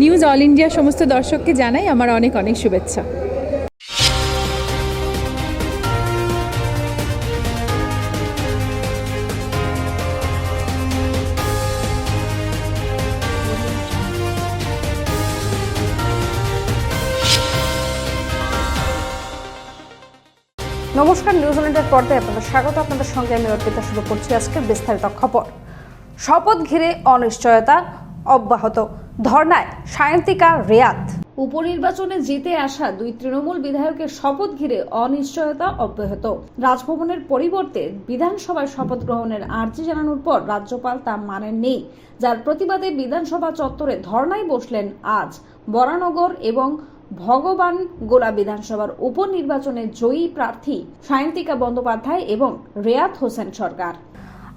News all India সমস্ত দর্শককে জানাই আমার অনেক অনেক শুভেচ্ছা। নমস্কার, নিউজ নিউজিল্যান্ডের পর্দায় আপনাদের স্বাগত। আপনাদের সঙ্গে আমি অর্পিতা শুরু করছি আজকের বিস্তারিত খবর। শপথ ঘিরে অনিশ্চয়তা অব্যাহত। ধর্নায় সায়ন্তিকা রেয়াত। উপনির্বাচনে জিতে আসা দুই তৃণমূল বিধায়কের শপথ ঘিরে অনিশ্চয়তা অব্যাহত। রাজভবনের পরিবর্তে বিধানসভায় শপথ গ্রহণের আর্জি জানানোর পর রাজ্যপাল তা মানেননি। যার প্রতিবাদে বিধানসভা চত্বরে ধর্নায় বসলেন আজ বরানগর এবং ভগবান গোলা বিধানসভার উপনির্বাচনে জয়ী প্রার্থী সায়ন্তিকা বন্দ্যোপাধ্যায় এবং রেয়াত হোসেন সরকার।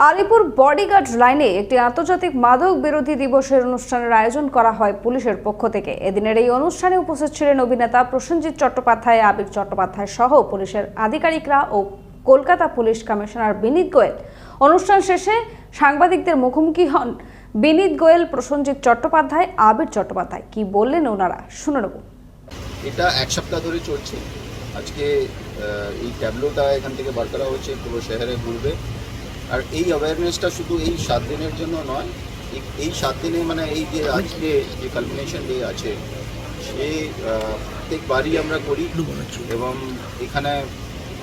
আলিপুর বডিগার্ড লাইনে একটি আন্তর্জাতিক মাদক বিরোধী দিবসের অনুষ্ঠানের আয়োজন করা হয় পুলিশের পক্ষ থেকে। এদিনের এই অনুষ্ঠানে উপস্থিত ছিলেন অভিনেতা প্রসেনজিৎ চট্টোপাধ্যায়, আবির চট্টোপাধ্যায় সহ পুলিশের আধিকারিকরা ও কলকাতা পুলিশ কমিশনার বিনীত গোয়েল। অনুষ্ঠান শেষে সাংবাদিকদের মুখোমুখি হন বিনীত গোয়েল, প্রসেনজিৎ চট্টোপাধ্যায়, আবির চট্টোপাধ্যায়। কি বললেন ওনারা? শুনে নেব। এটা এক সপ্তাহ ধরে চলছে। আজকে এই ট্যাবলোটা এখান থেকে বার করা হচ্ছে পুরো শহরে ঘুরবে আর এই অ্যাওয়ারনেসটা শুধু এই সাত দিনের জন্য নয়, এই- সাত দিনে মানে এই যে আজকে যে কালমিনেশন ডে আছে, সে প্রত্যেকবারই আমরা করি এবং এখানে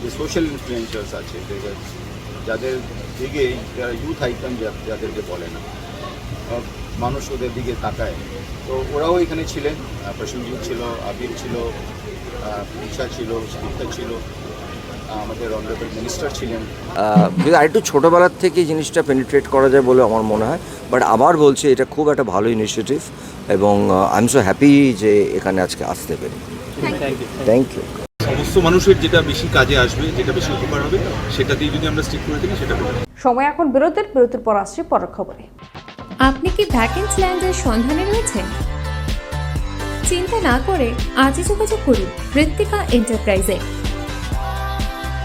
যে সোশ্যাল ইনফ্লুয়েন্সার্স আছে যাদের দিকে যারা ইউথ আইকন যাদেরকে বলে না মানুষ ওদের দিকে তাকায়। তো ওরাও এখানে ছিলেন প্রসেনজিৎ ছিল, আবির ছিল ঈশা ছিল, স্মিতা ছিল। আমাদের অনারেবল মিনিস্টার ছিলেন। যদি আরেকটু ছোটোবেলার থেকে জিনিসটা পেনিট্রেট করা যায় বলে আমার মনে হয়। বাট আবার বলছি এটা খুব একটা ভালো ইনিশিয়েটিভ এবং আই এম সো হ্যাপি যে এখানে আজকে আসতে পেরে। থ্যাংক ইউ সমস্ত মানুষের যেটা বেশি কাজে আসবে যেটা বেশি উপকার হবে সেটাতেই যদি আমরা স্টিক করে থাকি সেটা সময় এখন বিরতির বিরতির পর আসছি পরের খবরে। আপনি কি ভ্যাকেন্স ল্যান্ডের সন্ধানে রয়েছেন? চিন্তা না করে আজই যোগাযোগ করুন ঋত্বিকা এন্টারপ্রাইজে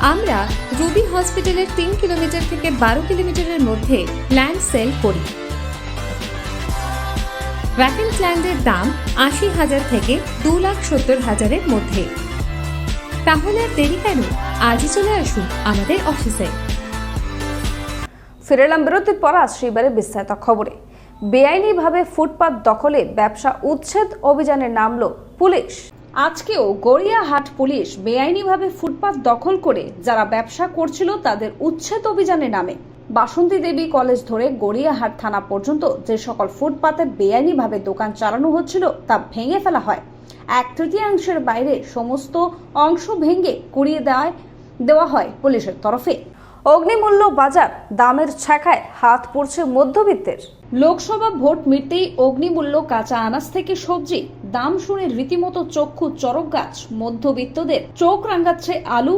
আমরা রুবি হসপিটালের তিন কিলোমিটার থেকে বারো কিলোমিটারের মধ্যে ল্যান্ড সেল করি। ভ্যাকেন্স ল্যান্ডের দাম আশি হাজার থেকে দু লাখ সত্তর হাজারের মধ্যে। তাহলে আর দেরি কেন? আজই চলে আসুন আমাদের অফিসে। ফিরে এলাম বিরতির পর আসছি এবারে বিস্তারিত খবরে। বেআইনিভাবে ফুটপাত দখলে ব্যবসা উচ্ছেদ অভিযানে নামল পুলিশ। আজকেও গড়িয়াহাট পুলিশ বেআইনিভাবে ফুটপাত দখল করে যারা ব্যবসা করছিল তাদের উচ্ছেদ অভিযানে নামে। বাসন্তী দেবী কলেজ ধরে গড়িয়াহাট থানা পর্যন্ত যে সকল ফুটপাতে বেআইনিভাবে দোকান চালানো হচ্ছিল তা ভেঙে ফেলা হয়। এক তৃতীয়াংশের বাইরে সমস্ত অংশ ভেঙে কুড়িয়ে দেওয়ায় দেওয়া হয় পুলিশের তরফে। অগ্নিমূল্য বাজার দামের ছ্যাঁকায় হাত পড়ছে মধ্যবিত্তের। লোকসভা ভোট মিটতেই অগ্নিমূল্য কাঁচা আনাজ থেকে সবজি দাম শুনে রীতিমতো চক্ষু চরক গাছ। মধ্যবিত্তদের চোখ রাঙাচ্ছে আলু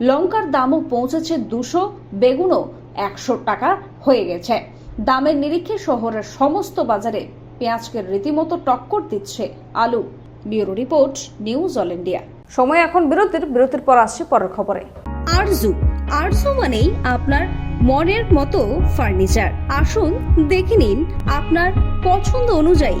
লঙ্কার দামও পৌঁছেছে দুশো বেগুনও একশো টাকা হয়ে গেছে। দামের নিরিখে শহরের সমস্ত বাজারে পেঁয়াজকে রীতিমতো টক্কর দিচ্ছে আলু। Bureau report news all India. সময় এখন বিরতির বিরতির পর আসছে পরের খবরে। আরজু আরজু মানেই আপনার মনের মতো ফার্নিচার। আসুন দেখে নিন আপনার পছন্দ অনুযায়ী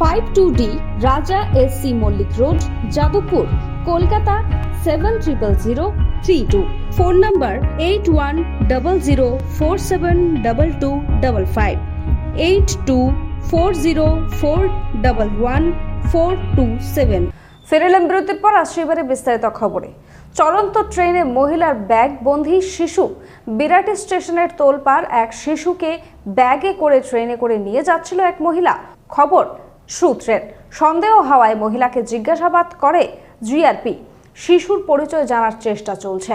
Five two D, Raja S C Mallick road, Jadavpur, Kolkata seven triple zero three two. Phone number eight one double zero four seven double two double five, eight two four zero four double one four two seven. ফিরে বিরতির পর আসছে এবারে বিস্তারিত খবরে। চলন্ত ট্রেনে মহিলার ব্যাগ বন্ধি শিশু, বিরাট স্টেশনের তোলপার এক শিশুকে ব্যাগে করে ট্রেনে করে নিয়ে যাচ্ছিল এক মহিলা। খবর সূত্রের সন্দেহ হওয়ায় মহিলাকে জিজ্ঞাসাবাদ করে জিআরপি। শিশুর পরিচয় জানার চেষ্টা চলছে।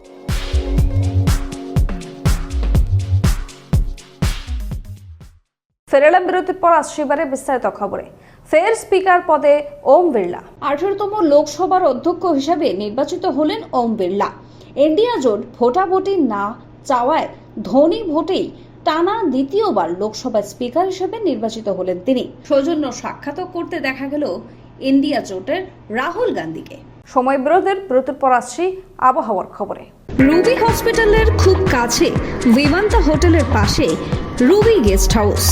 ফের এলাম বিরতির পর আসছে এবারে বিস্তারিত খবরে। ফের স্পিকার পদে ওম বিড়লা। আঠারোতম লোকসভার অধ্যক্ষ হিসাবে নির্বাচিত হলেন ওম বিড়লা। ইন্ডিয়া জোট ভোটাভুটি না চাওয়ায় ধনী ভোটেই টানা দ্বিতীয়বার লোকসভার স্পিকার হিসেবে নির্বাচিত হলেন তিনি। সৌজন্য সাক্ষাৎ করতে দেখা গেল ইন্ডিয়া জোটের রাহুল গান্ধীকে। সময় বিরোধের বিরতির পর আসছি আবহাওয়ার খবরে। রুবি হসপিটালের খুব কাছে বিমান্তা হোটেলের পাশে Ruby guest house.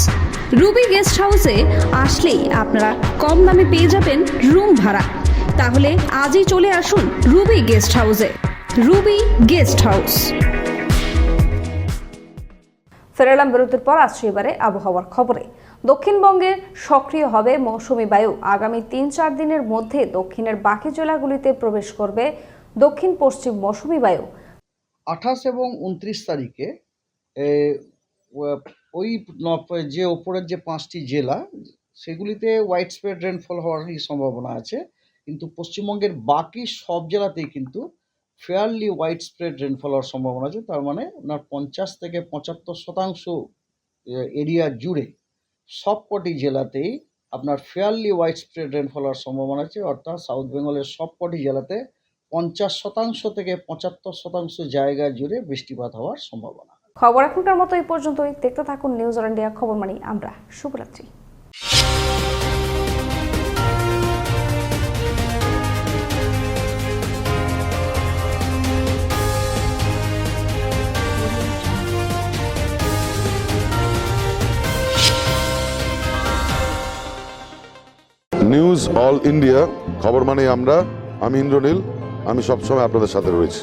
Ruby guest হাউসে আসলেই আপনারা কম দামে পেয়ে যাবেন রুম ভাড়া। তাহলে আজই চলে আসুন রুবি গেস্ট হাউসে। Ruby guest house. ফেরালাম বিরতির পর আসছে এবারে আবহাওয়ার খবরে। দক্ষিণবঙ্গে সক্রিয় হবে মৌসুমি বায়ু। আগামী তিন চার দিনের মধ্যে দক্ষিণের বাকি জেলাগুলিতে প্রবেশ করবে দক্ষিণ পশ্চিম মৌসুমি বায়ু। আঠাশ এবং উনত্রিশ তারিখে ওই যে ওপরের যে পাঁচটি জেলা, সেগুলিতে ওয়াইড স্প্রেড রেনফল হওয়ারই সম্ভাবনা আছে। কিন্তু পশ্চিমবঙ্গের বাকি সব জেলাতেই কিন্তু ফেয়ারলি ওয়াইড স্প্রেড রেনফল হওয়ার সম্ভাবনা আছে। তার মানে আপনার পঞ্চাশ থেকে পঁচাত্তর শতাংশ এরিয়া জুড়ে সবকটি জেলাতেই আপনার ফেয়ারলি ওয়াইড স্প্রেড রেনফল হওয়ার সম্ভাবনা আছে। অর্থাৎ সাউথ বেঙ্গলের সবকটি জেলাতে পঞ্চাশ শতাংশ থেকে পঁচাত্তর শতাংশ জায়গা জুড়ে বৃষ্টিপাত হওয়ার সম্ভাবনা। খবর এখনকার মতো এই পর্যন্তই। দেখতে থাকুন নিউজ অল ইন্ডিয়া খবর মানি আমরা। শুভরাত্রি। নিউজ অল ইন্ডিয়া খবর মানে আমরা। আমি ইন্দ্রনীল, আমি সবসময় আপনাদের সাথে রয়েছি।